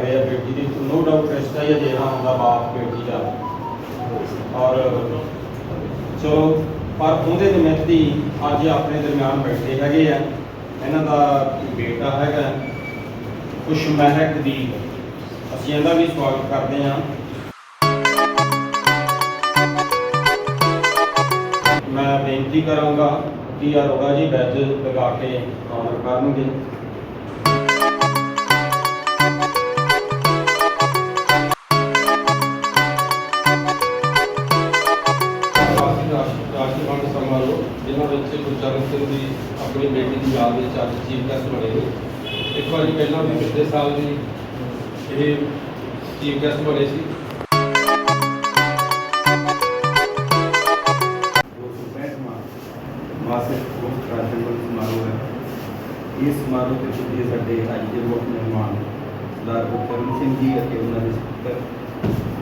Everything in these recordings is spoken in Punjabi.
ਰਹੇ ਆ ਬੇਟੀ ਦੀ ਨੋ ਡਾਊਟ ਰਿਸ਼ਤਾ ਹੀ ਅਜੇ ਹੁੰਦਾ, ਬਾਪ, ਬੇਟੀ ਦਾ। ਔਰ ਚਲੋ, ਪਰ ਉਹਦੇ ਨਿਮਿਤ ਹੀ ਅੱਜ ਆਪਣੇ ਦਰਮਿਆਨ ਬੈਠੇ ਹੈਗੇ ਆ। ਇਹਨਾਂ ਦਾ ਬੇਟਾ ਹੈਗਾ ਖੁਸ਼ ਮਹਿਕ ਦੀ ਅਸੀਂ ਇਹਦਾ ਵੀ ਸਵਾਗਤ ਕਰਦੇ ਹਾਂ। ਮੈਂ ਬੇਨਤੀ ਕਰਾਂਗਾ ਕਿ ਅਰੋੜਾ ਜੀ ਬੈਜ ਲਗਾ ਕੇ ਆਨਰ ਕਰਨਗੇ। ਆਪਣੀ ਬੇਟੀ ਦੀ ਯਾਦ ਵਿੱਚ ਅੱਜ ਚੀਫ ਗੈਸਟ ਬਣੇ ਨੇ। ਇੱਕ ਵਾਰੀ ਪਹਿਲਾਂ ਵੀ ਪਿਛਲੇ ਸਾਲ ਵੀ ਇਹ ਚੀਫ ਗੈਸਟ ਬਣੇ ਸੀ। ਸਮਾਰੋਹ ਹੈ ਇਸ ਸਮਾਰੋਹ ਤੇ ਪੁੱਜੇ ਸਾਡੇ ਅੱਜ ਦੇ ਮੁੱਖ ਮਹਿਮਾਨ ਸਰਦਾਰ ਗੁਰਚਰਨ ਸਿੰਘ ਜੀ ਅਤੇ ਉਹਨਾਂ ਦੇ ਸਪੀਕਰ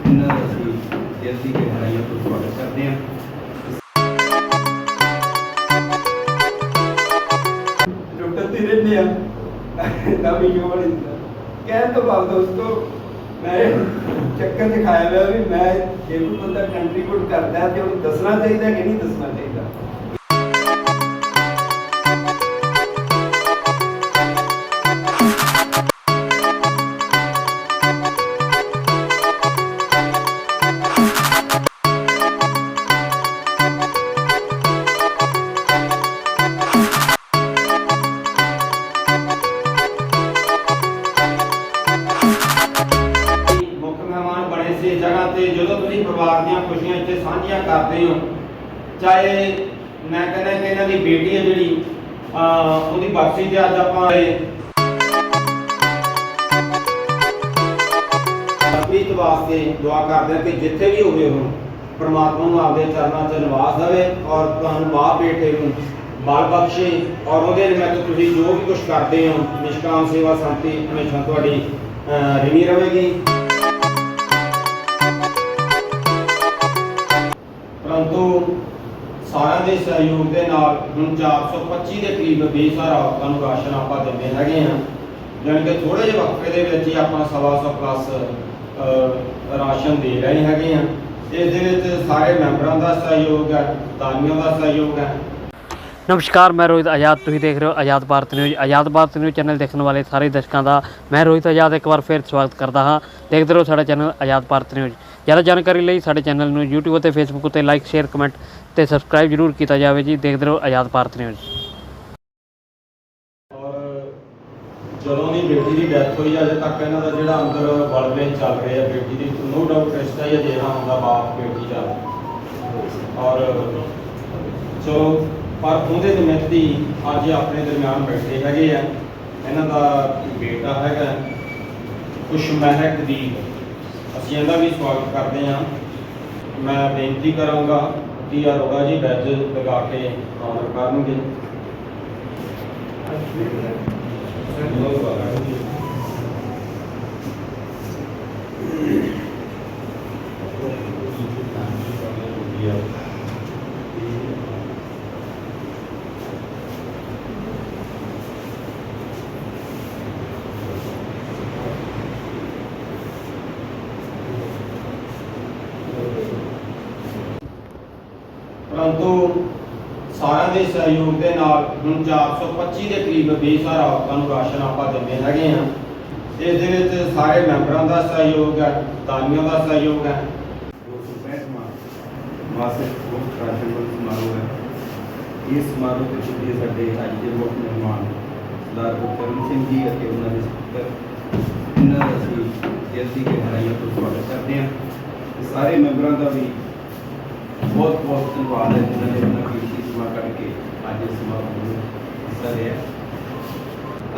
ਇਹਨਾਂ ਦਾ ਅਸੀਂ ਦਿਲ ਦੀ ਗਹਿਰਾਈਆਂ ਤੋਂ ਸਵਾਗਤ ਕਰਦੇ ਹਾਂ। ਲੁੱਟਦੀ ਰਹਿੰਦੇ ਆ ਨਵੀਂ ਯੋਨ ਕਹਿਣ ਤੋਂ ਬਾਅਦ ਦੋਸਤੋ, ਮੈਂ ਚੱਕਰ ਦਿਖਾਇਆ ਹੋਇਆ ਵੀ ਮੈਂ ਜੇ ਕੋਈ ਬੰਦਾ ਕੰਟਰੀਬਿਊਟ ਕਰਦਾ ਤੇ ਉਹਨੂੰ ਦੱਸਣਾ ਚਾਹੀਦਾ ਕਿ ਨਹੀਂ ਦੱਸਣਾ ਚਾਹੀਦਾ। ਤੇ ਪਰਿਵਾਰ ਦੀਆਂ ਖੁਸ਼ੀਆਂ ਇੱਥੇ ਸਾਂਝੀਆਂ ਕਰਦੇ ਹੋ। ਚਾਹੇ ਮੈਂ ਕਹਿੰਦਾ ਕਿ ਇਹਨਾਂ ਦੀ ਬੇਟੀ ਹੈ ਜਿਹੜੀ, ਅਹ ਉਹਦੀ ਬਰਸੀ ਤੇ ਅੱਜ ਆਪਾਂ ਪ੍ਰੀਤ ਵਾਸਤੇ ਦੁਆ ਕਰਦੇ ਹਾਂ ਕਿ ਜਿੱਥੇ ਵੀ ਹੋਵੇ ਉਹ ਪ੍ਰਮਾਤਮਾ ਨੂੰ ਆਪਦੇ ਚਰਨਾਂ 'ਚ ਨਿਵਾਸ ਦੇਵੇ ਔਰ ਤੁਹਾਨੂੰ ਮਾਂ ਬੇਟੇ ਨੂੰ ਬਾਲ ਬਖਸ਼ੇ ਔਰ ਉਹਦੇ ਨਿਮਿਤ ਤੁਸੀਂ ਜੋ ਵੀ ਕੁਝ ਕਰਦੇ ਹੋ, ਨਿਸ਼ਕਾਮ ਸੇਵਾ ਸੰਤੀ ਹਮੇਸ਼ਾ ਤੁਹਾਡੀ ਰਿਣੀ ਰਵੇਗੀ ਪਰੰਤੂ ਸਾਰਿਆਂ ਦੇ ਸਹਿਯੋਗ ਦੇ ਨਾਲ ਹੁਣ 425 ਦੇ ਕਰੀਬ ਬੇਸਹਾਰਾ ਔਰਤਾਂ ਨੂੰ ਰਾਸ਼ਨ ਆਪਾਂ ਦਿੰਦੇ ਹੈਗੇ ਆ ਜਾਣੀ ਕਿ ਥੋੜੇ ਜਿਹੇ ਵਕਫੇ ਦੇ ਵਿੱਚ ਹੀ ਆਪਾਂ ਸਵਾ ਪਲੱਸ ਰਾਸ਼ਨ ਦੇ ਰਹੇ ਹੈਗੇ ਆ ਇਸ ਦੇ ਵਿੱਚ ਸਾਰੇ ਮੈਂਬਰਾਂ ਦਾ ਸਹਿਯੋਗ ਹੈ, ਦਾਨੀਆਂ ਦਾ ਸਹਿਯੋਗ ਹੈ। ਨਮਸਕਾਰ, ਮੈਂ ਰੋਹਿਤ ਆਜ਼ਾਦ। ਤੁਸੀਂ ਦੇਖ ਰਹੇ ਹੋ Azad Bharat news. Azad Bharat news channel ਦੇਖਣ ਵਾਲੇ ਸਾਰੇ ਦਰਸ਼ਕਾਂ ਦਾ ਮੈਂ ਰੋਹਿਤ ਆਜ਼ਾਦ ਇੱਕ ਵਾਰ ਫਿਰ ਸਵਾਗਤ ਕਰਦਾ ਹਾਂ। ਦੇਖਦੇ ਰਹੋ ਸਾਡਾ ਚੈਨਲ ਆਜ਼ਾਦ ਭਾਰਤ ਨਿਊਜ਼। ਜ਼ਿਆਦਾ ਜਾਣਕਾਰੀ ਲਈ ਸਾਡੇ ਚੈਨਲ ਨੂੰ YouTube ਅਤੇ Facebook ਉੱਤੇ ਲਾਈਕ ਸ਼ੇਅਰ ਕਮੈਂਟ ਤੇ ਸਬਸਕ੍ਰਾਈਬ ਜ਼ਰੂਰ ਕੀਤਾ ਜਾਵੇ ਜੀ। ਦੇਖਦੇ ਰਹੋ ਆਜ਼ਾਦ ਭਾਰਤ ਨਿਊਜ਼। ਔਰ ਜਦੋਂ ਦੀ ਬੇਟੀ ਦੀ ਡੈਥ ਹੋਈ, ਅਜੇ ਤੱਕ ਇਹਨਾਂ ਦਾ ਜਿਹੜਾ ਅੰਦਰ ਬਲਵੇ ਚੱਲ ਰਹੇ ਆ ਬੇਟੀ ਦੀ ਨੋ ਡਾਊਟ ਰਿਸ਼ਤਾ ਹੀ ਅਜੇ ਹੁੰਦਾ ਬਾਪ ਬੇਟੀ ਦਾ। ਔਰ ਚਲੋ, ਪਰ ਉਹਦੇ ਨਿਮਿਤ ਅੱਜ ਆਪਣੇ ਦਰਮਿਆਨ ਬੈਠੇ ਹੈਗੇ ਆ। ਇਹਨਾਂ ਦਾ ਬੇਟਾ ਹੈਗਾ ਖੁਸ਼ ਦੀ ਅਸੀਂ ਇਹਦਾ ਵੀ ਸਵਾਗਤ ਕਰਦੇ ਹਾਂ। ਮੈਂ ਬੇਨਤੀ ਕਰਾਂਗਾ ਕਿ ਅਰੋੜਾ ਜੀ ਬੈਜ ਲਗਾ ਕੇ ਆਨਰ ਕਰਨਗੇ। ਸਾਰਿਆਂ ਦੇ ਸਹਿਯੋਗ ਦੇ ਨਾਲ ਹੁਣ 425 ਦੇ ਕਰੀਬ ਬੇਸਹਾਰਾ ਔਰਤਾਂ ਨੂੰ ਰਾਸ਼ਨ ਆਪਾਂ ਦਿੰਦੇ ਹੈਗੇ ਆ ਇਸ ਦੇ ਵਿੱਚ ਸਾਰੇ ਮੈਂਬਰਾਂ ਦਾ ਸਹਿਯੋਗ ਹੈ ਦਾਨੀਆਂ ਦਾ ਸਹਿਯੋਗ ਹੈ। ਮਾਸਿਕ ਮੁਕਤ ਰਾਸ਼ਨ ਵੰਡ ਸਮਾਰੋਹ ਹੈ। ਇਸ ਸਮਾਰੋਹ ਤੇ ਪੁੱਜੇ ਸਾਡੇ ਅੱਜ ਦੇ ਮੁੱਖ ਮਹਿਮਾਨ ਸਰਦਾਰ ਗੁਰਕਰਨ ਸਿੰਘ ਜੀ ਅਤੇ ਉਹਨਾਂ ਦੇ ਸਪੀਕਰ ਇਹਨਾਂ ਦਾ ਅਸੀਂ ਦਿਲ ਦੀ ਗਹਿਰਾਈਆਂ ਤੋਂ ਸਵਾਗਤ ਕਰਦੇ ਹਾਂ। ਸਾਰੇ ਮੈਂਬਰਾਂ ਦਾ ਵੀ ਬਹੁਤ ਬਹੁਤ ਧੰਨਵਾਦ ਹੈ ਜਿਨ੍ਹਾਂ ਨੇ ਆਪਣਾ ਸਮਾਂ ਕੱਢ ਕੇ ਅੱਜ ਇਸ ਸਮਾਰੋਹ ਨੂੰ ਹਿੱਸਾ ਲਿਆ।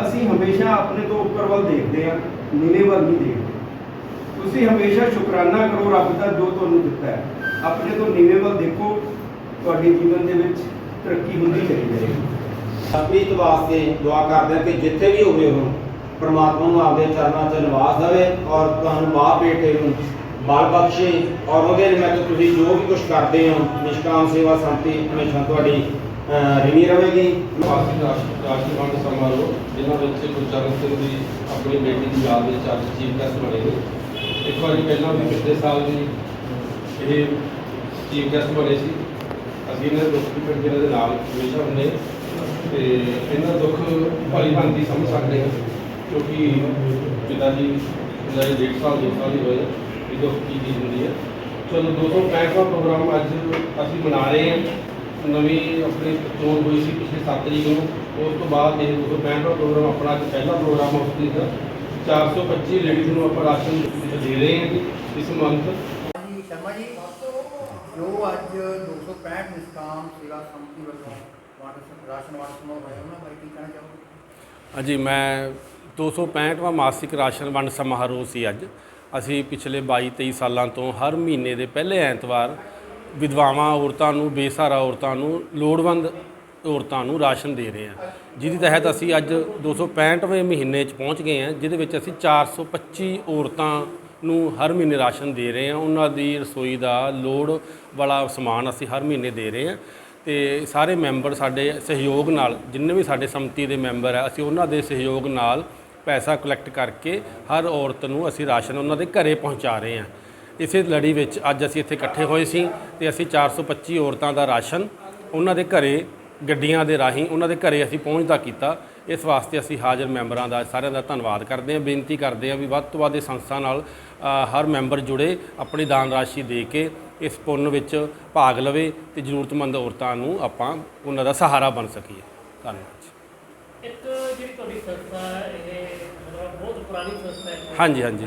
ਅਸੀਂ ਹਮੇਸ਼ਾ ਆਪਣੇ ਤੋਂ ਉੱਪਰ ਵੱਲ ਦੇਖਦੇ ਆ ਨੀਵੇਂ ਵੱਲ ਨਹੀਂ ਦੇਖਦੇ। ਤੁਸੀਂ ਹਮੇਸ਼ਾ ਸ਼ੁਕਰਾਨਾ ਕਰੋ ਰੱਬ ਦਾ ਜੋ ਤੁਹਾਨੂੰ ਦਿੱਤਾ ਹੈ। ਆਪਣੇ ਤੋਂ ਨੀਵੇਂ ਵੱਲ ਦੇਖੋ, ਤੁਹਾਡੇ ਜੀਵਨ ਦੇ ਵਿੱਚ ਤਰੱਕੀ ਹੁੰਦੀ ਚਲੀ ਜਾਏਗੀ ਪ੍ਰੀਤ ਵਾਸਤੇ ਦੁਆ ਕਰਦੇ ਹਾਂ ਕਿ ਜਿੱਥੇ ਵੀ ਹੋਵੇ ਉਹ ਪ੍ਰਮਾਤਮਾ ਨੂੰ ਆਪਦੇ ਚਰਨਾਂ 'ਚ ਨਿਵਾਸ ਦੇਵੇ ਔਰ ਤੁਹਾਨੂੰ ਮਾਂ ਬੇਟੇ ਨੂੰ ਬਲ ਬਖਸ਼ੇ ਔਰ ਉਹਦੇ ਨਿਮਿਤ ਤੁਸੀਂ ਜੋ ਵੀ ਕੁਝ ਕਰਦੇ ਹੋ ਨਿਸ਼ਕਾਮ ਸੇਵਾ ਸੰਤੀ ਹਮੇਸ਼ਾ ਤੁਹਾਡੀ ਅਹ, ਰਿਣੀ ਰਹੇਗੀ। ਮਾਸਿਕ ਰਾਸ਼ਟਰ ਵੰਡ ਸਮਾਰੋਹ ਜਿਨ੍ਹਾਂ ਵਿੱਚ ਗੁਰਚਰਨ ਸਿੰਘ ਦੀ ਆਪਣੀ ਬੇਟੀ ਦੀ ਯਾਦ ਵਿੱਚ ਅੱਜ ਚੀਫ ਗੈਸਟ ਬਣੇ ਨੇ। ਇੱਕ ਵਾਰੀ ਪਹਿਲਾਂ ਵੀ ਪਿਛਲੇ ਸਾਲ ਵੀ ਇਹ ਚੀਫ ਗੈਸਟ ਬਣੇ ਸੀ। ਅਸੀਂ ਇਹਨਾਂ ਦੇ ਦੁੱਖ ਦੀ ਦੇ ਨਾਲ ਹਮੇਸ਼ਾ ਹੁੰਦੇ। ਹਾਂ ਤੇ ਇਹਨਾਂ ਦੁੱਖ ਭਲੀ ਭਾਂਤੀ ਸਮਝ ਸਕਦੇ ਹਾਂ ਕਿਉਂਕਿ ਪਿਤਾ ਜੀ ਪਿਤਾ ਜੀ ਡੇਢ ਸਾਲ ਦੋ ਸਾਲ ਹੀ ਹੋਏ ਕੀ ਚੀਜ਼ ਹੁੰਦੀ ਹੈ। ਚਲੋ 265ਵਾਂ ਪ੍ਰੋਗਰਾਮ ਅੱਜ ਅਸੀਂ ਮਨਾ ਰਹੇ ਹਾਂ। ਨਵੀਂ ਆਪਣੀ ਚੋਣ ਹੋਈ ਸੀ ਪਿਛਲੇ 7 ਤਰੀਕ ਨੂੰ। ਉਸ ਤੋਂ ਬਾਅਦ ਇਹ 265ਵਾਂ ਪ੍ਰੋਗਰਾਮ ਆਪਣਾ ਅੱਜ ਪਹਿਲਾ ਪ੍ਰੋਗਰਾਮ ਉਸ ਤਰੀਕ ਦਾ। 425 ਲੇਡੀਜ਼ ਨੂੰ ਆਪਾਂ ਰਾਸ਼ਨ ਦੇ ਰਹੇ ਹਾਂ ਜੀ ਇਸ ਮੰਥ ਜੀ ਸ਼ਰਮਾ ਜੀ। ਜੋ ਅੱਜ 265 ਨਿਸ਼ਕਾਮ ਸੇਵਾ ਸੰਮਤੀ ਵੱਲੋਂ ਰਾਸ਼ਨ ਵੰਡ ਸਮਾਰੋਹ ਹੋਇਆ ਉਹਨਾਂ ਬਾਰੇ ਕੀ ਕਹਿਣਾ ਚਾਹੋਗੇ? ਹਾਂਜੀ ਮੈਂ 265ਵਾਂ ਮਾਸਿਕ ਰਾਸ਼ਨ ਵੰਡ ਸਮਾਰੋਹ ਸੀ ਅੱਜ। ਅਸੀਂ ਪਿਛਲੇ 22 23 ਸਾਲਾਂ ਤੋਂ ਹਰ ਮਹੀਨੇ ਦੇ ਪਹਿਲੇ ਐਤਵਾਰ ਵਿਧਵਾਵਾਂ ਔਰਤਾਂ ਨੂੰ, ਬੇਸਹਾਰਾ ਔਰਤਾਂ ਨੂੰ, ਲੋੜਵੰਦ ਔਰਤਾਂ ਨੂੰ ਰਾਸ਼ਨ ਦੇ ਰਹੇ ਹਾਂ। ਜਿਹਦੇ ਤਹਿਤ ਅਸੀਂ ਅੱਜ 265ਵੇਂ ਮਹੀਨੇ 'ਚ ਪਹੁੰਚ ਗਏ ਹਾਂ, ਜਿਹਦੇ ਵਿੱਚ ਅਸੀਂ 425 ਔਰਤਾਂ ਨੂੰ ਹਰ ਮਹੀਨੇ ਰਾਸ਼ਨ ਦੇ ਰਹੇ ਹਾਂ। ਉਹਨਾਂ ਦੀ ਰਸੋਈ ਦਾ ਲੋੜ ਵਾਲਾ ਸਮਾਨ ਅਸੀਂ ਹਰ ਮਹੀਨੇ ਦੇ ਰਹੇ ਹਾਂ ਤੇ ਸਾਰੇ ਮੈਂਬਰ ਸਾਡੇ ਸਹਿਯੋਗ ਨਾਲ, ਜਿੰਨੇ ਵੀ ਸਾਡੇ ਸੰਮਤੀ ਦੇ ਮੈਂਬਰ ਆ ਅਸੀਂ ਉਹਨਾਂ ਦੇ ਸਹਿਯੋਗ ਨਾਲ ਪੈਸਾ ਕਲੈਕਟ ਕਰਕੇ ਹਰ ਔਰਤ ਨੂੰ ਅਸੀਂ ਰਾਸ਼ਨ ਉਹਨਾਂ ਦੇ ਘਰੇ ਪਹੁੰਚਾ ਰਹੇ ਹਾਂ। ਇਸੇ ਲੜੀ ਵਿੱਚ ਅੱਜ ਅਸੀਂ ਇੱਥੇ ਇਕੱਠੇ ਹੋਏ ਸੀ ਤੇ ਅਸੀਂ 425 ਔਰਤਾਂ ਦਾ ਰਾਸ਼ਨ ਉਹਨਾਂ ਦੇ ਘਰੇ, ਗੱਡੀਆਂ ਦੇ ਰਾਹੀਂ ਉਹਨਾਂ ਦੇ ਘਰੇ ਅਸੀਂ ਪਹੁੰਚਦਾ ਕੀਤਾ। ਇਸ ਵਾਸਤੇ ਅਸੀਂ ਹਾਜ਼ਰ ਮੈਂਬਰਾਂ ਦਾ ਸਾਰਿਆਂ ਦਾ ਧੰਨਵਾਦ ਕਰਦੇ ਹਾਂ, ਬੇਨਤੀ ਕਰਦੇ ਹਾਂ ਵੀ ਵੱਧ ਤੋਂ ਵੱਧ ਇਸ ਸੰਸਥਾ ਨਾਲ ਹਰ ਮੈਂਬਰ ਜੁੜੇ, ਆਪਣੀ ਦਾਨ ਰਾਸ਼ੀ ਦੇ ਕੇ ਇਸ ਪੁੰਨ ਵਿੱਚ ਭਾਗ ਲਵੇ ਤੇ ਜ਼ਰੂਰਤਮੰਦ ਔਰਤਾਂ ਨੂੰ ਆਪਾਂ ਉਹਨਾਂ ਦਾ ਸਹਾਰਾ ਬਣ ਸਕੀਏ। ਧੰਨਵਾਦ ਜੀ। ਇੱਕ ਜਿਹੜੀ ਤੁਹਾਡੀ ਸੰਸਥਾ ਇਹ ਪੁਰਾਣੀ ਸੰਸਥਾ ਹੈ ਹਾਂਜੀ ਹਾਂਜੀ।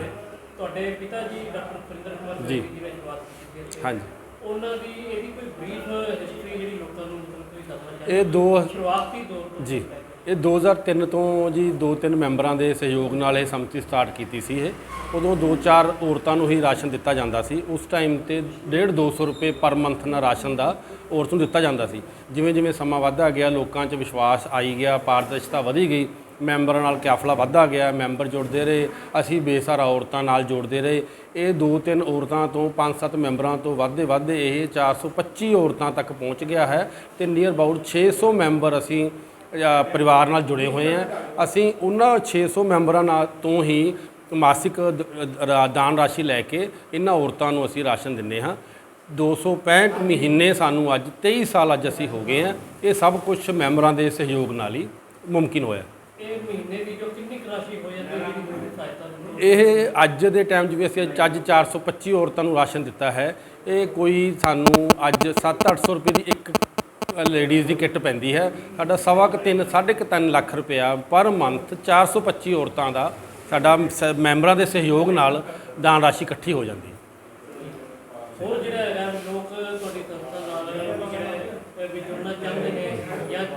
ਤੁਹਾਡੇ ਪਿਤਾ ਜੀ ਡਾਕਟਰ ਸੁਰਿੰਦਰ ਕੁਮਾਰ ਜੀ। ਜੀ ਦੀ ਸ਼ੁਰੂਆਤ ਕੀਤੀ ਸੀ ਹਾਂਜੀ। ਉਹਨਾਂ ਦੀ ਇਹਦੀ ਕੋਈ ਬਰੀਫ ਹਿਸਟਰੀ ਜਿਹੜੀ ਲੋਕਾਂ ਨੂੰ ਮਤਲਬ ਕੋਈ ਦੱਸਣਾ ਚਾਹੀਦਾ ਇਹ ਦੋ ਸ਼ੁਰੂਆਤੀ ਦੌਰ ਤੋਂ ਜੀ। ਇਹ 2003 ਤੋਂ ਜੀ ਦੋ ਤਿੰਨ ਮੈਂਬਰਾਂ ਦੇ ਸਹਿਯੋਗ ਨਾਲ ਇਹ ਸੰਮਤੀ ਸਟਾਰਟ ਕੀਤੀ ਸੀ ਇਹ। ਉਦੋਂ ਦੋ ਚਾਰ ਔਰਤਾਂ ਨੂੰ ਹੀ ਰਾਸ਼ਨ ਦਿੱਤਾ ਜਾਂਦਾ ਸੀ। ਉਸ ਟਾਈਮ ਤੇ 1.5 200 ਰੁਪਏ ਪਰ ਮੰਥ ਨਾਲ ਰਾਸ਼ਨ ਦਾ ਔਰਤ ਨੂੰ ਦਿੱਤਾ ਜਾਂਦਾ ਸੀ। ਜਿਵੇਂ ਜਿਵੇਂ ਸਮਾਂ ਵੱਧਦਾ ਗਿਆ ਲੋਕਾਂ 'ਚ ਵਿਸ਼ਵਾਸ ਆਈ ਗਿਆ ਪਾਰਦਰਸ਼ਤਾ ਵਧੀ ਗਈ ਮੈਂਬਰਾਂ ਨਾਲ ਕਾਫਲਾ ਵੱਧਦਾ ਗਿਆ, ਮੈਂਬਰ ਜੁੜਦੇ ਰਹੇ, ਅਸੀਂ ਬੇਸਹਾਰਾ ਔਰਤਾਂ ਨਾਲ ਜੁੜਦੇ ਰਹੇ। ਇਹ ਦੋ ਤਿੰਨ ਔਰਤਾਂ ਤੋਂ ਪੰਜ ਸੱਤ ਮੈਂਬਰਾਂ ਤੋਂ ਵੱਧਦੇ ਵੱਧਦੇ ਇਹ 425 ਔਰਤਾਂ ਤੱਕ ਪਹੁੰਚ ਗਿਆ ਹੈ ਤੇ ਨੀਅਰ ਅਬਾਊਟ 600 ਮੈਂਬਰ ਅਸੀਂ ਪਰਿਵਾਰ ਨਾਲ ਜੁੜੇ ਹੋਏ ਹਾਂ। ਅਸੀਂ ਉਹਨਾਂ 600 ਮੈਂਬਰਾਂ ਨਾਲ ਤੋਂ ਹੀ ਮਾਸਿਕ ਦਾਨ ਰਾਸ਼ੀ ਲੈ ਕੇ ਇਹਨਾਂ ਔਰਤਾਂ ਨੂੰ ਅਸੀਂ ਰਾਸ਼ਨ ਦਿੰਦੇ ਹਾਂ। 265 ਮਹੀਨੇ ਸਾਨੂੰ ਅੱਜ 23 ਸਾਲ ਅੱਜ ਅਸੀਂ ਹੋ ਗਏ ਹਾਂ। ਇਹ ਸਭ ਕੁਝ ਮੈਂਬਰਾਂ ਦੇ ਸਹਿਯੋਗ ਨਾਲ ਹੀ ਮੁਮਕਿਨ ਹੋਇਆ। ਇਹ ਮਹੀਨੇ ਦੀ ਜੋ ਕਿੰਨੀ ਕੁ ਰਾਸ਼ੀ ਹੋ ਜਾਂਦੀ ਹੈ ਜਿਹੜੀ ਤੁਹਾਡੀ ਸਹਾਇਤਾ ਨੂੰ ਇਹ ਅੱਜ ਦੇ ਟਾਈਮ 'ਚ ਵੀ ਅਸੀਂ ਅੱਜ 425 ਔਰਤਾਂ ਨੂੰ ਰਾਸ਼ਨ ਦਿੱਤਾ ਹੈ ਇਹ ਕੋਈ ਸਾਨੂੰ ਅੱਜ 7-800 ਰੁਪਏ ਦੀ ਇੱਕ ਲੇਡੀਜ਼ ਦੀ ਕਿੱਟ ਪੈਂਦੀ ਹੈ। ਸਾਡਾ ਸਵਾ ਕੁ ਤਿੰਨ ਸਾਢੇ ਕੁ ਤਿੰਨ ਲੱਖ ਰੁਪਇਆ ਪਰ ਮੰਥ 425 ਔਰਤਾਂ ਦਾ ਸਾਡਾ ਮੈਂਬਰਾਂ ਦੇ ਸਹਿਯੋਗ ਨਾਲ ਦਾਨ ਰਾਸ਼ੀ ਇਕੱਠੀ ਹੋ ਜਾਂਦੀ ਹੈ। ਹੋਰ ਜਿਹੜਾ ਹੈਗਾ ਲੋਕ ਤੁਹਾਡੀ ਸੰਸਥਾ ਨਾਲ ਜਿਹੜੇ ਵੀ ਜੁੜਨਾ ਚਾਹੁੰਦੇ ਨੇ ਜਾਂ ਅਹ,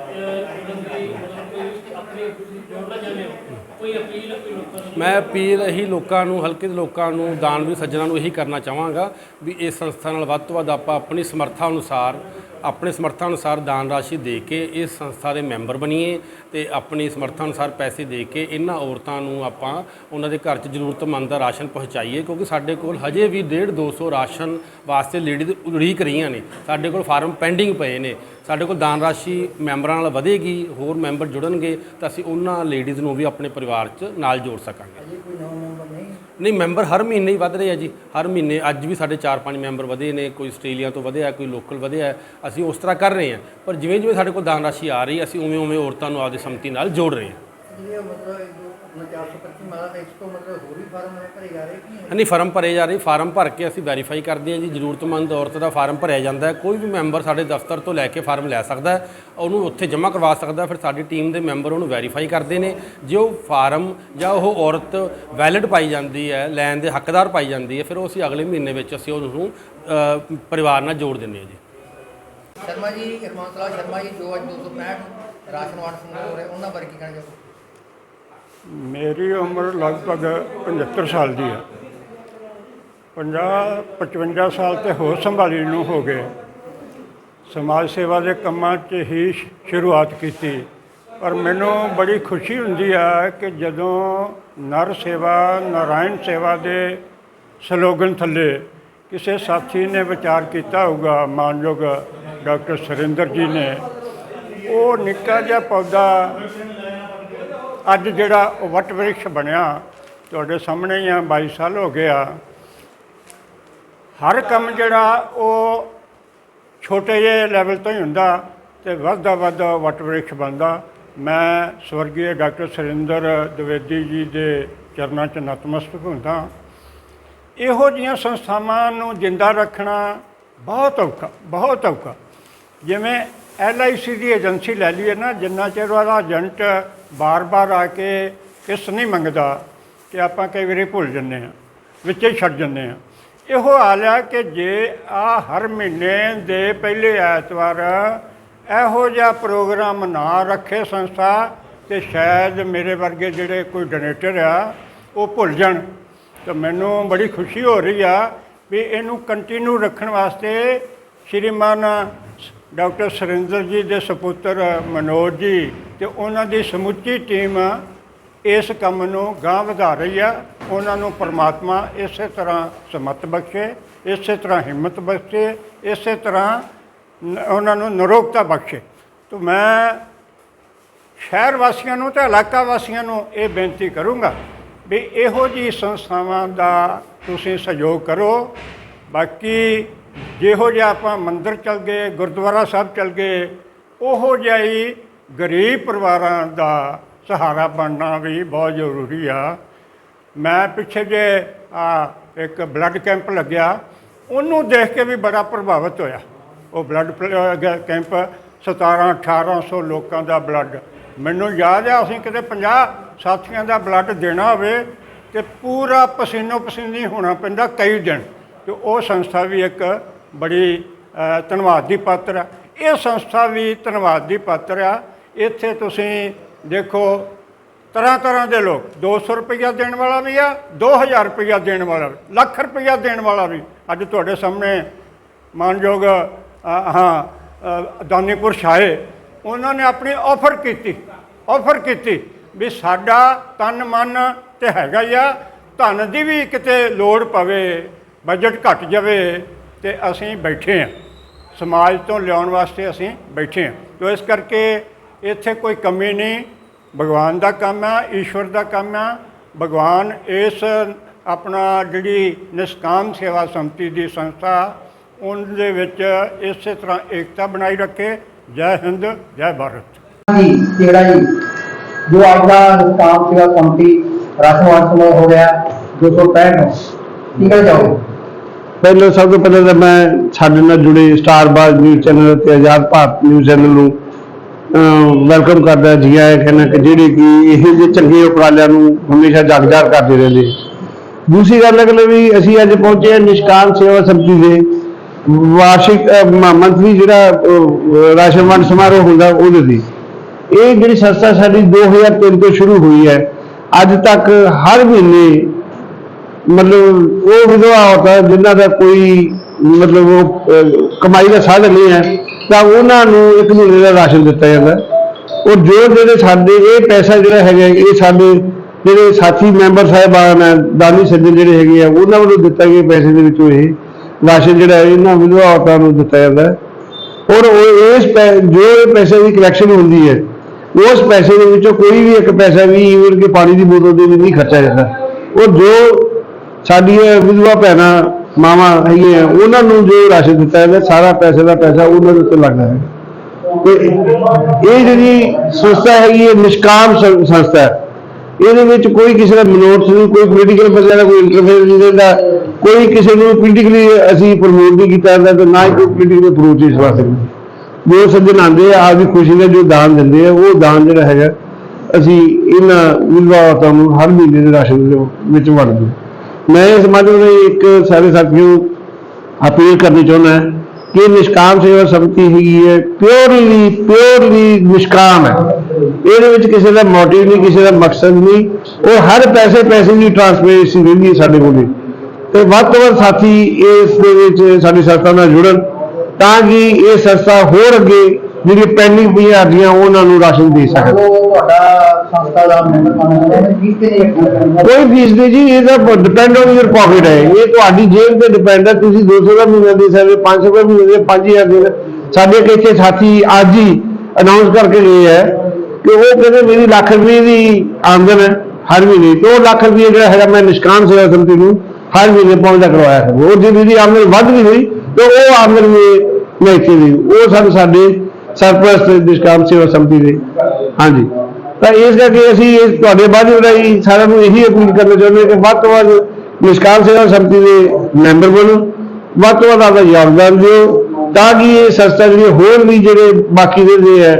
ਜੁੜਨ ਦੀ ਮਤਲਬ ਕੋਈ ਆਪਣੀ ਤੁਸੀਂ ਜੋੜਨਾ ਚਾਹੁੰਦੇ ਹੋ ਕੋਈ ਅਪੀਲ ਕੋਈ ਲੋਕਾਂ ਨੂੰ? ਮੈਂ ਅਪੀਲ ਇਹੀ ਲੋਕਾਂ ਨੂੰ, ਹਲਕੇ ਦੇ ਲੋਕਾਂ ਨੂੰ ਦਾਨਵੀ ਸੱਜਣਾ ਨੂੰ ਇਹੀ ਕਰਨਾ ਚਾਹਾਂਗਾ ਵੀ ਇਸ ਸੰਸਥਾ ਨਾਲ ਵੱਧ ਤੋਂ ਵੱਧ ਆਪਾਂ ਆਪਣੀ ਸਮਰੱਥਾ ਅਨੁਸਾਰ ਆਪਣੇ ਸਮਰੱਥਾ ਅਨੁਸਾਰ ਦਾਨ ਰਾਸ਼ੀ ਦੇ ਕੇ ਇਸ ਸੰਸਥਾ ਦੇ ਮੈਂਬਰ ਬਣੀਏ ਤੇ ਆਪਣੀ ਸਮਰੱਥਾ ਅਨੁਸਾਰ ਪੈਸੇ ਦੇ ਕੇ ਇਹਨਾਂ ਔਰਤਾਂ ਨੂੰ ਆਪਾਂ ਉਹਨਾਂ ਦੇ ਘਰ 'ਚ ਜ਼ਰੂਰਤਮੰਦ ਦਾ ਰਾਸ਼ਨ ਪਹੁੰਚਾਈਏ, ਕਿਉਂਕਿ ਸਾਡੇ ਕੋਲ ਹਜੇ ਵੀ 1.5 200 ਰਾਸ਼ਨ ਵਾਸਤੇ ਲੇਡੀਜ਼ ਉਡੀਕ ਰਹੀਆਂ ਨੇ। ਸਾਡੇ ਕੋਲ ਫਾਰਮ ਪੈਂਡਿੰਗ ਪਏ ਨੇ। ਸਾਡੇ ਕੋਲ ਦਾਨ ਰਾਸ਼ੀ ਮੈਂਬਰਾਂ ਨਾਲ ਵਧੇਗੀ, ਹੋਰ ਮੈਂਬਰ ਜੁੜਨਗੇ, ਤਾਂ ਅਸੀਂ ਉਹਨਾਂ ਲੇਡੀਜ਼ ਨੂੰ ਵੀ ਆਪਣੇ ਪਰਿਵਾਰ 'ਚ ਨਾਲ ਜੋੜ ਸਕਾਂਗੇ ਅਜੇ ਕੋਈ ਨਵਾਂ ਮੈਂਬਰ ਨਹੀਂ ਮੈਂਬਰ ਹਰ ਮਹੀਨੇ ਹੀ ਵੱਧ ਰਹੇ ਆ ਜੀ। ਹਰ ਮਹੀਨੇ ਅੱਜ ਵੀ ਸਾਡੇ 4-5 ਮੈਂਬਰ ਵਧੇ ਨੇ, ਕੋਈ ਆਸਟ੍ਰੇਲੀਆ ਤੋਂ ਵਧਿਆ, ਕੋਈ ਲੋਕਲ ਵਧਿਆ ਅਸੀਂ ਉਸ ਤਰ੍ਹਾਂ ਕਰ ਰਹੇ ਹਾਂ। ਪਰ ਜਿਵੇਂ ਜਿਵੇਂ ਸਾਡੇ ਕੋਲ ਦਾਨ ਰਾਸ਼ੀ ਆ ਰਹੀ ਅਸੀਂ ਉਵੇਂ ਉਵੇਂ ਔਰਤਾਂ ਨੂੰ ਆਪਦੇ ਸੰਮਤੀ ਨਾਲ ਜੋੜ ਰਹੇ ਹਾਂ। ਜਿਹੜੇ ਮਤਲਬ ਇਹ ਜੋ ਆਪਣਾ 425 ਮਾਲਾ ਦਾ ਇਸ ਤੋਂ ਮਤਲਬ ਹੋਰ ਵੀ ਫਾਰਮ ਹੈ ਭਰੇ ਜਾ ਰਹੇ ਕਿ ਨਹੀਂ? ਨਹੀਂ ਫਾਰਮ ਭਰੇ ਜਾ ਰਹੇ ਫਾਰਮ ਭਰ ਕੇ ਅਸੀਂ ਵੈਰੀਫਾਈ ਕਰਦੇ ਹਾਂ ਜੀ ਜ਼ਰੂਰਤਮੰਦ ਔਰਤ ਦਾ ਫਾਰਮ ਭਰਿਆ ਜਾਂਦਾ ਹੈ ਕੋਈ ਵੀ ਮੈਂਬਰ ਸਾਡੇ ਦਫ਼ਤਰ ਤੋਂ ਲੈ ਕੇ ਫਾਰਮ ਲੈ ਸਕਦਾ ਹੈ ਉਹਨੂੰ ਉੱਥੇ ਜਮ੍ਹਾਂ ਕਰਵਾ ਸਕਦਾ ਹੈ। ਫਿਰ ਸਾਡੀ ਟੀਮ ਦੇ ਮੈਂਬਰ ਉਹਨੂੰ ਵੈਰੀਫਾਈ ਕਰਦੇ ਨੇ ਜੇ ਉਹ ਫਾਰਮ ਜਾਂ ਉਹ ਔਰਤ ਵੈਲਿਡ ਪਾਈ ਜਾਂਦੀ ਹੈ ਲੈਣ ਦੇ ਹੱਕਦਾਰ ਪਾਈ ਜਾਂਦੀ ਹੈ ਫਿਰ ਉਹ ਅਸੀਂ ਅਗਲੇ ਮਹੀਨੇ ਵਿੱਚ ਅਸੀਂ ਉਹਨੂੰ ਅ, ਪਰਿਵਾਰ ਨਾਲ ਜੋੜ ਦਿੰਦੇ ਹਾਂ ਜੀ ਸ਼ਰਮਾ ਜੀ ਹਰਮੰਤ ਲਾਲ ਸ਼ਰਮਾ ਜੀ ਜੋ ਅੱਜ 265 ਰਾਸ਼ਨ ਵੰਡ ਸਮਾਰੋਹ ਹੋ ਰਿਹਾ ਉਹਨਾਂ ਬਾਰੇ ਕੀ ਕਹਿਣਾ ਚਾਹੋਗੇ ਮੇਰੀ ਉਮਰ ਲਗਭਗ 75 ਸਾਲ ਦੀ ਹੈ 50 55 ਸਾਲ ਤੇ ਹੋਰ ਸੰਭਾਲੀ ਨੂੰ ਹੋ ਗਏ। ਸਮਾਜ ਸੇਵਾ ਦੇ ਕੰਮਾਂ 'ਚ ਹੀ ਸ਼ੁਰੂਆਤ ਕੀਤੀ। ਪਰ ਮੈਨੂੰ ਬੜੀ ਖੁਸ਼ੀ ਹੁੰਦੀ ਆ ਕਿ ਜਦੋਂ ਨਰ ਸੇਵਾ, ਨਾਰਾਇਣ ਸੇਵਾ ਦੇ ਸਲੋਗਨ ਥੱਲੇ ਕਿਸੇ ਸਾਥੀ ਨੇ ਵਿਚਾਰ ਕੀਤਾ ਹੋਊਗਾ, ਮਾਨਯੋਗ ਡਾਕਟਰ ਸੁਰਿੰਦਰ ਜੀ ਨੇ, ਉਹ ਨਿੱਕਾ ਜਿਹਾ ਪੌਦਾ ਅੱਜ ਜਿਹੜਾ ਉਹ ਵਟ ਵ੍ਰਿਕਸ਼ ਬਣਿਆ, ਤੁਹਾਡੇ ਸਾਹਮਣੇ ਹੀ ਆ 22 ਸਾਲ ਹੋ ਗਿਆ ਹਰ ਕੰਮ ਜਿਹੜਾ ਉਹ ਛੋਟੇ ਜਿਹੇ ਲੈਵਲ ਤੋਂ ਹੀ ਹੁੰਦਾ ਤੇ ਵੱਧਦਾ ਵੱਧਦਾ ਵਟ ਵ੍ਰਿਕਸ਼ ਬਣਦਾ। ਮੈਂ ਸਵਰਗੀ ਡਾਕਟਰ ਸੁਰਿੰਦਰ ਦਵੇਦੀ ਜੀ ਦੇ ਚਰਨਾਂ 'ਚ ਨਤਮਸਤਕ ਹੁੰਦਾ। ਇਹੋ ਜਿਹੀਆਂ ਸੰਸਥਾਵਾਂ ਨੂੰ ਜਿੰਦਾ ਰੱਖਣਾ ਬਹੁਤ ਔਖਾ ਬਹੁਤ ਔਖਾ। ਜਿਵੇਂ ਐਲਆਈਸੀ ਦੀ ਏਜੰਸੀ ਲੈ ਲਈਏ ਨਾ, ਜਿੰਨਾ ਚਿਰ ਉਹਦਾ ਏਜੰਟ ਬਾਰ-ਬਾਰ ਆ ਕੇ ਕਿਸ ਨਹੀਂ ਮੰਗਦਾ ਕਿ ਆਪਾਂ ਕਈ ਵਾਰੀ ਭੁੱਲ ਜੰਨੇ ਆ ਵਿੱਚੇ ਹੀ ਛੱਡ ਜੰਨੇ ਆ ਇਹੋ ਹਾਲ ਆ ਕਿ ਜੇ ਆ ਹਰ ਮਹੀਨੇ ਦੇ ਪਹਿਲੇ ਐਤਵਾਰ ਇਹੋ ਜਿਹਾ ਪ੍ਰੋਗਰਾਮ ਨਾ ਰੱਖੇ ਸੰਸਥਾ, ਤੇ ਸ਼ਾਇਦ ਮੇਰੇ ਵਰਗੇ ਜਿਹੜੇ ਕੋਈ ਡੋਨੇਟਰ ਆ, ਉਹ ਭੁੱਲ ਜਾਣ। ਤਾਂ ਮੈਨੂੰ ਬੜੀ ਖੁਸ਼ੀ ਹੋ ਰਹੀ ਆ ਵੀ ਇਹਨੂੰ ਕੰਟੀਨਿਊ ਰੱਖਣ ਵਾਸਤੇ ਸ਼੍ਰੀਮਾਨ ਡਾਕਟਰ ਸੁਰਿੰਦਰ ਜੀ ਦੇ ਸੁਪੁੱਤਰ ਮਨੋਜ ਜੀ ਤੇ ਉਹਨਾਂ ਦੀ ਸਮੁੱਚੀ ਟੀਮ ਇਸ ਕੰਮ ਨੂੰ ਗਾਂਹ ਵਧਾ ਰਹੀ ਆ। ਉਹਨਾਂ ਨੂੰ ਪਰਮਾਤਮਾ ਇਸੇ ਤਰ੍ਹਾਂ ਸਮਤ ਬਖਸ਼ੇ, ਇਸੇ ਤਰ੍ਹਾਂ ਹਿੰਮਤ ਬਖਸ਼ੇ, ਇਸੇ ਤਰ੍ਹਾਂ ਨ- ਉਹਨਾਂ ਨੂੰ ਨਿਰੋਗਤਾ ਬਖਸ਼ੇ। ਤਾਂ ਮੈਂ ਸ਼ਹਿਰ ਵਾਸੀਆਂ ਨੂੰ ਤੇ ਇਲਾਕਾ ਵਾਸੀਆਂ ਨੂੰ ਇਹ ਬੇਨਤੀ ਕਰੂੰਗਾ ਵੀ ਇਹੋ ਜਿਹੀ ਸੰਸਥਾਵਾਂ ਦਾ ਤੁਸੀਂ ਸਹਿਯੋਗ ਕਰੋ। ਬਾਕੀ ਜਿਹੋ ਜਿਹਾ ਆਪਾਂ ਮੰਦਿਰ ਚਲ ਗਏ, ਗੁਰਦੁਆਰਾ ਸਾਹਿਬ ਚਲ ਗਏ, ਉਹੋ ਜਿਹਾ ਹੀ ਗਰੀਬ ਪਰਿਵਾਰਾਂ ਦਾ ਸਹਾਰਾ ਬਣਨਾ ਵੀ ਬਹੁਤ ਜ਼ਰੂਰੀ ਆ। ਮੈਂ ਪਿੱਛੇ ਜੇ, ਆ, ਇੱਕ ਬਲੱਡ ਕੈਂਪ ਲੱਗਿਆ, ਉਹਨੂੰ ਦੇਖ ਕੇ ਵੀ ਬੜਾ ਪ੍ਰਭਾਵਿਤ ਹੋਇਆ। ਉਹ ਬਲੱਡ ਕੈਂਪ 17 1800 ਲੋਕਾਂ ਦਾ ਬਲੱਡ ਮੈਨੂੰ ਯਾਦ ਆ, ਅਸੀਂ ਕਿਤੇ 50 ਸਾਥੀਆਂ ਦਾ ਬਲੱਡ ਦੇਣਾ ਹੋਵੇ ਤੇ ਪੂਰਾ ਪਸੀਨੋ ਪਸੀਨੀ ਹੋਣਾ ਪੈਂਦਾ ਕਈ ਦਿਨ। ਤੇ ਉਹ ਸੰਸਥਾ ਵੀ ਇੱਕ ਬੜੀ ਧੰਨਵਾਦ ਦੀ ਪਾਤਰ ਆ। ਇਹ ਸੰਸਥਾ ਵੀ ਧੰਨਵਾਦ ਦੀ ਪਾਤਰ ਆ। ਇੱਥੇ ਤੁਸੀਂ ਦੇਖੋ ਤਰ੍ਹਾਂ ਤਰ੍ਹਾਂ ਦੇ ਲੋਕ 200 ਰੁਪਈਆ ਦੇਣ ਵਾਲਾ ਵੀ ਆ 2000 ਰੁਪਈਆ ਦੇਣ ਵਾਲਾ ਵੀ ਲੱਖ ਰੁਪਈਆ ਦੇਣ ਵਾਲਾ ਵੀ। ਅੱਜ ਤੁਹਾਡੇ ਸਾਹਮਣੇ ਮਾਨਯੋਗ ਹਾਂ ਅ, ਦਾਨੀਪੁਰ ਸ਼ਾਹੇ ਉਹਨਾਂ ਨੇ ਆਪਣੀ ਆਫਰ ਕੀਤੀ ਆਫਰ ਕੀਤੀ ਵੀ ਸਾਡਾ ਤਨ ਮਨ ਤੇ ਹੈਗਾ ਹੀ ਆ। ਧਨ ਦੀ ਵੀ ਕਿਤੇ ਲੋੜ ਪਵੇ ਬਜਟ ਘਟ ਜਾਵੇ ਤੇ ਅਸੀਂ ਬੈਠੇ ਹਾਂ। ਸਮਾਜ ਤੋਂ ਲਿਆਉਣ ਵਾਸਤੇ ਅਸੀਂ ਬੈਠੇ ਹਾਂ। ਤੋ ਇਸ ਕਰਕੇ ਇੱਥੇ ਕੋਈ ਕਮੀ ਨਹੀਂ। ਭਗਵਾਨ ਦਾ ਕੰਮ ਹੈ ਈਸ਼ਵਰ ਦਾ ਕੰਮ ਹੈ ਭਗਵਾਨ ਇਸ ਆਪਣਾ ਜਿਹੜੀ ਨਿਸ਼ਕਾਮ ਸੇਵਾ ਸੰਮਤੀ ਦੀ ਸੰਸਥਾ, ਉਹਦੇ ਵਿੱਚ ਇਸੇ ਤਰ੍ਹਾਂ ਏਕਤਾ ਬਣਾਈ ਰੱਖੇ। ਜੈ ਹਿੰਦ, ਜੈ ਭਾਰਤ। ਜੀ, ਜਿਹੜਾ ਜੀ, ਜੋ ਅੱਜ ਦਾ ਸੇਵਾ ਕਮੇਟੀ ਰਾਸ਼ਟਰਵਾਦ ਸਮੂਹ ਹੋ ਗਿਆ 265 ਨੂੰ, ਕੀ ਕਹਿਣਾ ਪਹਿਲਾਂ ਸਭ ਤੋਂ ਪਹਿਲਾਂ ਤਾਂ ਮੈਂ ਸਾਡੇ ਨਾਲ ਜੁੜੇ ਸਟਾਰ ਬਾਜ਼ ਨਿਊਜ਼ ਚੈਨਲ ਤੇ ਆਜ਼ਾਦ ਭਾਰਤ ਨਿਊਜ਼ ਚੈਨਲ ਨੂੰ ਵੈਲਕਮ ਕਰਦਾ ਜੀ ਆਇਆਂ ਕਹਿੰਦਾ ਕਿ ਜਿਹੜੇ ਕਿ ਇਹ ਜਿਹੇ ਚੰਗੇ ਉਪਰਾਲਿਆਂ ਨੂੰ ਹਮੇਸ਼ਾ ਜਾਗਜਾਰ ਕਰਦੇ ਰਹਿੰਦੇ ਦੂਸਰੀ ਗੱਲ ਅਗਲੇ ਵੀ ਅਸੀਂ ਅੱਜ ਪਹੁੰਚੇ ਹਾਂ ਨਿਸ਼ਕਾਮ ਸੇਵਾ ਸਮਿਤੀ ਦੇ। ਵਾਰਸ਼ਿਕ ਮੰਥਲੀ ਜਿਹੜਾ ਰਾਸ਼ਨ ਵੰਡ ਸਮਾਰੋਹ ਹੁੰਦਾ ਉਹਦੇ ਦੀ। ਇਹ ਜਿਹੜੀ ਸੰਸਥਾ ਸਾਡੀ 2003 ਤੋਂ ਸ਼ੁਰੂ ਹੋਈ ਹੈ, ਅੱਜ ਤੱਕ ਹਰ ਮਹੀਨੇ ਮਤਲਬ ਉਹ ਵਿਧਵਾ ਔਰਤਾਂ ਜਿਨ੍ਹਾਂ ਦਾ ਕੋਈ ਮਤਲਬ ਉਹ ਅਹ, ਕਮਾਈ ਦਾ ਸਾਧਨ ਨਹੀਂ ਹੈ ਤਾਂ ਉਹਨਾਂ ਨੂੰ ਇੱਕ ਮਹੀਨੇ ਦਾ ਰਾਸ਼ਨ ਦਿੱਤਾ ਜਾਂਦਾ ਹੈ। ਔਰ ਜੋ ਜਿਹੜੇ ਸਾਡੇ ਇਹ ਪੈਸਾ ਜਿਹੜਾ ਹੈਗਾ ਇਹ ਸਾਡੇ ਜਿਹੜੇ ਸਾਥੀ ਮੈਂਬਰ ਸਾਹਿਬਾਨ ਹੈ ਦਾਨੀ ਸੱਜਣ ਜਿਹੜੇ ਹੈਗੇ ਆ ਉਹਨਾਂ ਵੱਲੋਂ ਦਿੱਤਾ ਗਿਆ ਪੈਸੇ ਦੇ ਵਿੱਚੋਂ ਇਹ ਰਾਸ਼ਨ ਜਿਹੜਾ ਹੈ ਇਹਨਾਂ ਵਿਧਵਾ ਔਰਤਾਂ ਨੂੰ ਦਿੱਤਾ ਜਾਂਦਾ ਹੈ। ਔਰ ਉਹ ਇਸ ਪੈ- ਜੋ ਇਹ ਪੈਸੇ ਦੀ ਕਲੈਕਸ਼ਨ ਹੁੰਦੀ ਹੈ ਉਸ ਪੈਸੇ ਦੇ ਵਿੱਚੋਂ ਕੋਈ ਵੀ ਇੱਕ ਪੈਸਾ ਵੀ ਈਵਨ ਕਿ ਪਾਣੀ ਦੀ ਬੋਤਲ ਦੇ ਵੀ ਨਹੀਂ ਖਰਚਿਆ ਜਾਂਦਾ ਔਰ ਜੋ ਸਾਡੀਆਂ ਵਿਧਵਾ ਭੈਣਾਂ, ਮਾਵਾਂ ਹੈਗੀਆਂ, ਉਹਨਾਂ ਨੂੰ ਜੋ ਰਾਸ਼ਨ ਦਿੱਤਾ ਜਾਂਦਾ, ਸਾਰਾ ਪੈਸੇ ਦਾ ਪੈਸਾ ਉਹਨਾਂ ਦੇ ਉੱਤੇ ਲੱਗਦਾ ਹੈ। ਤੇ ਇਹ ਜਿਹੜੀ ਸੰਸਥਾ ਹੈਗੀ ਹੈ ਨਿਸ਼ਕਾਮ ਸੰਸਥਾ ਹੈ। ਇਹਦੇ ਵਿੱਚ ਕੋਈ ਕਿਸੇ ਦਾ ਮਨੋਰਥ ਨਹੀਂ, ਕੋਈ ਪੋਲੀਟੀਕਲ ਬੰਦੇ ਦਾ ਕੋਈ ਇੰਟਰਫੇਅਰ ਨਹੀਂ ਦਿੰਦਾ, ਕੋਈ ਕਿਸੇ ਨੂੰ ਪੋਲੀਟੀਕਲੀ ਅਸੀਂ ਪ੍ਰਮੋਟ ਨਹੀਂ ਕੀਤਾ ਜਾਂਦਾ ਤੇ ਨਾ ਹੀ ਕੋਈ ਪੋਲੀਟੀਕਲ ਅਪਰੋਚ ਇਸ ਵਾਸਤੇ। ਜੋ ਸੱਜਣ ਆਉਂਦੇ ਆ, ਆਪਦੀ ਖੁਸ਼ੀ ਦਾ ਜੋ ਦਾਨ ਦਿੰਦੇ ਆ, ਉਹ ਦਾਨ ਜਿਹੜਾ ਹੈਗਾ, ਅਸੀਂ ਇਹਨਾਂ ਵਿਧਵਾ ਔਰਤਾਂ ਨੂੰ ਹਰ ਮਹੀਨੇ ਦੇ ਰਾਸ਼ਨ ਦੇ ਵਿੱਚ ਵੰਡਦੇ ਮੈਂ ਇਸ ਮਾਧਿਅਮ ਰਾਹੀਂ ਇੱਕ ਸਾਰੇ ਸਾਥੀਆਂ ਨੂੰ ਅਪੀਲ ਕਰਨੀ ਚਾਹੁੰਦਾ ਕਿ ਨਿਸ਼ਕਾਮ ਸੇਵਾ ਸੰਮਤੀ ਹੈਗੀ ਹੈ ਪਿਓਰਲੀ ਪਿਓਰਲੀ ਨਿਸ਼ਕਾਮ ਹੈ। ਇਹਦੇ ਵਿੱਚ ਕਿਸੇ ਦਾ ਮੋਟਿਵ ਨਹੀਂ, ਕਿਸੇ ਦਾ ਮਕਸਦ ਨਹੀਂ। ਉਹ ਹਰ ਪੈਸੇ ਪੈਸੇ ਦੀ ਟ੍ਰਾਂਸਪੇਰੈਂਸੀ ਰਹਿੰਦੀ ਹੈ ਸਾਡੇ ਕੋਲ ਤੇ ਵੱਧ ਤੋਂ ਵੱਧ ਸਾਥੀ ਇਸ ਦੇ ਵਿੱਚ ਸਾਡੀ ਸੰਸਥਾ ਨਾਲ ਜੁੜਨ ਤਾਂ ਕਿ ਇਹ ਸੰਸਥਾ ਹੋਰ ਅੱਗੇ ਜਿਹੜੀਆਂ ਪੈਂਡਿੰਗ ਪਈਆਂ ਅਰਜ਼ੀਆਂ ਉਹਨਾਂ ਨੂੰ ਰਾਸ਼ਨ ਦੇ ਸਕਣ। ਉਹ ਤੁਹਾਡਾ ਸੰਸਥਾ ਦਾ ਮੈਂਬਰ ਬਣਨਾ ਹੈ ਫੀਸ ਤੇ ਨਹੀਂ ਰੱਖਣਾ ਕੋਈ ਫੀਸ ਨਹੀਂ ਜੀ ਇਹ ਤਾਂ ਡਿਪੈਂਡ ਔਨ ਯੂਰ ਪ੍ਰੋਫਿਟ ਹੈ। ਇਹ ਤੁਹਾਡੀ ਜੇਬ ਤੇ ਡਿਪੈਂਡ ਹੈ ਤੁਸੀਂ 200 ਦਾ ਮਹੀਨਾ ਦੇ ਸਕਦੇ 500 ਦਾ ਮਹੀਨਾ ਦੇ 5000 ਦੇ। ਸਾਡੇ ਕਿਤੇ ਸਾਥੀ ਅੱਜ ਹੀ ਅਨਾਉਂਸ ਕਰਕੇ ਗਏ ਹੈ ਕਿ ਉਹ ਕਹਿੰਦੇ ਮੇਰੀ ਲੱਖ ਰੁਪਏ ਦੀ ਆਮਦਨ ਹੈ ਹਰ ਮਹੀਨੇ। ਤੇ ਉਹ ਲੱਖ ਰੁਪਏ ਜਿਹੜਾ ਹੈਗਾ ਮੈਂ ਨਿਸ਼ਕਾਮ ਸੇਵਾ ਸੰਮਤੀ ਨੂੰ ਹਰ ਮਹੀਨੇ ਪਹੁੰਚਦਾ ਕਰਵਾਇਆ ਹੈ ਉਹ ਜੇ ਮੇਰੀ ਆਮਦਨ ਵੱਧ ਵੀ ਹੋਈ ਤੇ ਉਹ ਆਮਦਨ ਵੀ ਲੈ ਕੇ ਦੀ ਉਹ ਸਾਨੂੰ ਸਾਡੇ ਸਰਪ੍ਰਸਤ ਨਿਸ਼ਕਾਮ ਸੇਵਾ ਸੰਮਤੀ ਦੇ। ਹਾਂਜੀ। ਤਾਂ ਇਸ ਕਰਕੇ ਅਸੀਂ ਇਹ ਤੁਹਾਡੇ ਬਾਅਦ ਰਾਹੀਂ ਸਾਰਿਆਂ ਨੂੰ ਇਹੀ ਅਪੀਲ ਕਰਨਾ ਚਾਹੁੰਦੇ ਹਾਂ ਕਿ ਵੱਧ ਤੋਂ ਵੱਧ ਨਿਸ਼ਕਾਮ ਸੇਵਾ ਸੰਮਤੀ ਦੇ ਮੈਂਬਰ ਬਣੋ, ਵੱਧ ਤੋਂ ਵੱਧ ਆਪਦਾ ਯੋਗਦਾਨ ਦਿਓ, ਤਾਂ ਕਿ ਇਹ ਸੰਸਥਾ ਜਿਹੜੀ ਹੋਰ ਵੀ ਜਿਹੜੇ ਬਾਕੀ ਦੇ ਜਿਹੜੇ ਹੈ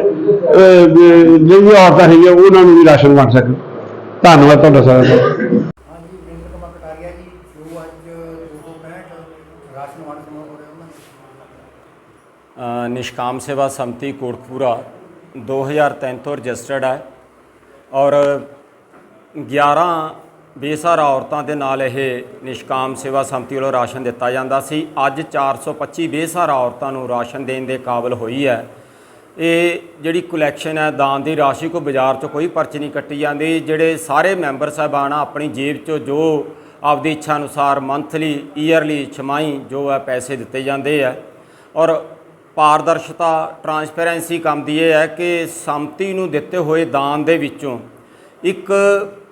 ਜਿਹੜੀਆਂ ਔਰਤਾਂ ਹੈਗੀਆਂ, ਉਹਨਾਂ ਨੂੰ ਵੀ ਰਾਸ਼ਨ ਵੰਡ ਸਕਣ ਧੰਨਵਾਦ ਤੁਹਾਡਾ ਸਾਰਿਆਂ ਦਾ ਹਾਂਜੀ ਵਿੰਦਰ ਕੁਮਾਰ ਕਟਾਰੀਆ ਜੀ ਜੋ ਅੱਜ 265 ਰਾਸ਼ਨ ਵੰਡ ਸਮਾਰੋਹ ਹੋ ਰਿਹਾ ਉਹਨਾਂ ਦੇ ਅ, ਨਿਸ਼ਕਾਮ ਸੇਵਾ ਸੰਮਤੀ ਕੋਟਕਪੂਰਾ 2003 ਤੋਂ ਰਜਿਸਟਰਡ ਹੈ ਔਰ 11 ਬੇਸਹਾਰਾ ਔਰਤਾਂ ਦੇ ਨਾਲ ਇਹ ਨਿਸ਼ਕਾਮ ਸੇਵਾ ਸੰਮਤੀ ਵੱਲੋਂ ਰਾਸ਼ਨ ਦਿੱਤਾ ਜਾਂਦਾ ਸੀ। ਅੱਜ 425 ਬੇਸਹਾਰਾ ਔਰਤਾਂ ਨੂੰ ਰਾਸ਼ਨ ਦੇਣ ਦੇ ਕਾਬਿਲ ਹੋਈ ਹੈ। ਇਹ ਜਿਹੜੀ ਕਲੈਕਸ਼ਨ ਹੈ ਦਾਨ ਦੀ ਰਾਸ਼ੀ ਕੋ ਬਾਜ਼ਾਰ 'ਚੋਂ ਕੋਈ ਪਰਚੀ ਨਹੀਂ ਕੱਟੀ ਜਾਂਦੀ। ਜਿਹੜੇ ਸਾਰੇ ਮੈਂਬਰ ਸਾਹਿਬਾਨ ਆਪਣੀ ਜੇਬ 'ਚੋਂ ਜੋ ਆਪਦੀ ਇੱਛਾ ਅਨੁਸਾਰ ਮੰਥਲੀ ਈਅਰਲੀ ਛਮਾਈ ਜੋ ਹੈ ਪੈਸੇ ਦਿੱਤੇ ਜਾਂਦੇ ਆ ਔਰ ਪਾਰਦਰਸ਼ਤਾ ਟਰਾਂਸਪੇਰੈਂਸੀ ਕੰਮ ਦੀ ਇਹ ਹੈ ਕਿ ਸੰਮਤੀ ਨੂੰ ਦਿੱਤੇ ਹੋਏ ਦਾਨ ਦੇ ਵਿੱਚੋਂ ਇੱਕ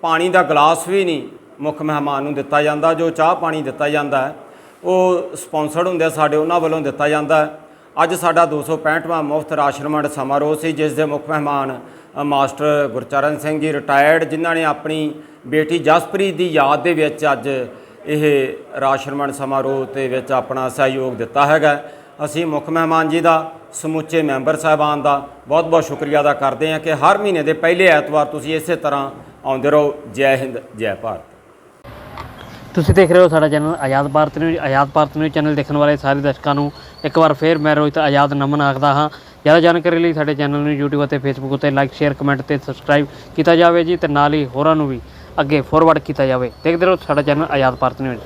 ਪਾਣੀ ਦਾ ਗਲਾਸ ਵੀ ਨਹੀਂ ਮੁੱਖ ਮਹਿਮਾਨ ਨੂੰ ਦਿੱਤਾ ਜਾਂਦਾ, ਜੋ ਚਾਹ ਪਾਣੀ ਦਿੱਤਾ ਜਾਂਦਾ ਉਹ ਸਪਾਂਸਰਡ ਹੁੰਦੇ ਸਾਡੇ ਉਹਨਾਂ ਵੱਲੋਂ ਦਿੱਤਾ ਜਾਂਦਾ ਅੱਜ ਸਾਡਾ 265ਵਾਂ ਮੁਫਤ ਰਾਸ਼ਨ ਵੰਡ ਸਮਾਰੋਹ ਸੀ, ਜਿਸ ਦੇ ਮੁੱਖ ਮਹਿਮਾਨ ਮਾਸਟਰ ਗੁਰਚਰਨ ਸਿੰਘ ਜੀ ਰਿਟਾਇਰਡ ਜਿਨ੍ਹਾਂ ਨੇ ਆਪਣੀ ਬੇਟੀ ਜਸਪ੍ਰੀਤ ਦੀ ਯਾਦ ਦੇ ਵਿੱਚ ਅੱਜ ਇਹ ਰਾਸ਼ਨ ਵੰਡ ਸਮਾਰੋਹ ਦੇ ਵਿੱਚ ਆਪਣਾ ਸਹਿਯੋਗ ਦਿੱਤਾ ਹੈਗਾ ਅਸੀਂ ਮੁੱਖ ਮਹਿਮਾਨ ਜੀ ਦਾ, ਸਮੁੱਚੇ ਮੈਂਬਰ ਸਾਹਿਬਾਨ ਦਾ ਬਹੁਤ ਬਹੁਤ ਸ਼ੁਕਰੀਆ ਅਦਾ ਕਰਦੇ ਹਾਂ ਕਿ ਹਰ ਮਹੀਨੇ ਦੇ ਪਹਿਲੇ ਐਤਵਾਰ ਤੁਸੀਂ ਇਸੇ ਤਰ੍ਹਾਂ ਆਉਂਦੇ ਰਹੋ। ਜੈ ਹਿੰਦ, ਜੈ ਭਾਰਤ। ਤੁਸੀਂ ਦੇਖ ਰਹੇ ਹੋ ਸਾਡਾ channel Azad Bharat news. Azad Bharat news channel ਦੇਖਣ ਵਾਲੇ ਸਾਰੇ ਦਰਸ਼ਕਾਂ ਨੂੰ ਇੱਕ ਵਾਰ ਫੇਰ ਮੈਂ ਰੋਹਿਤ ਆਜ਼ਾਦ ਨਮਨ ਆਖਦਾ ਹਾਂ। ਜ਼ਿਆਦਾ ਜਾਣਕਾਰੀ ਲਈ ਸਾਡੇ ਚੈਨਲ ਨੂੰ YouTube ਅਤੇ Facebook ਉੱਤੇ ਲਾਈਕ ਸ਼ੇਅਰ ਕਮੈਂਟ ਤੇ ਸਬਸਕ੍ਰਾਈਬ ਕੀਤਾ ਜਾਵੇ ਜੀ ਤੇ ਨਾਲ ਹੀ ਹੋਰਾਂ ਨੂੰ ਵੀ ਅੱਗੇ ਫੋਰਵਰਡ ਕੀਤਾ ਜਾਵੇ। ਦੇਖਦੇ ਰਹੋ ਸਾਡਾ ਚੈਨਲ ਆਜ਼ਾਦ ਭਾਰਤ ਨਿਊਜ਼।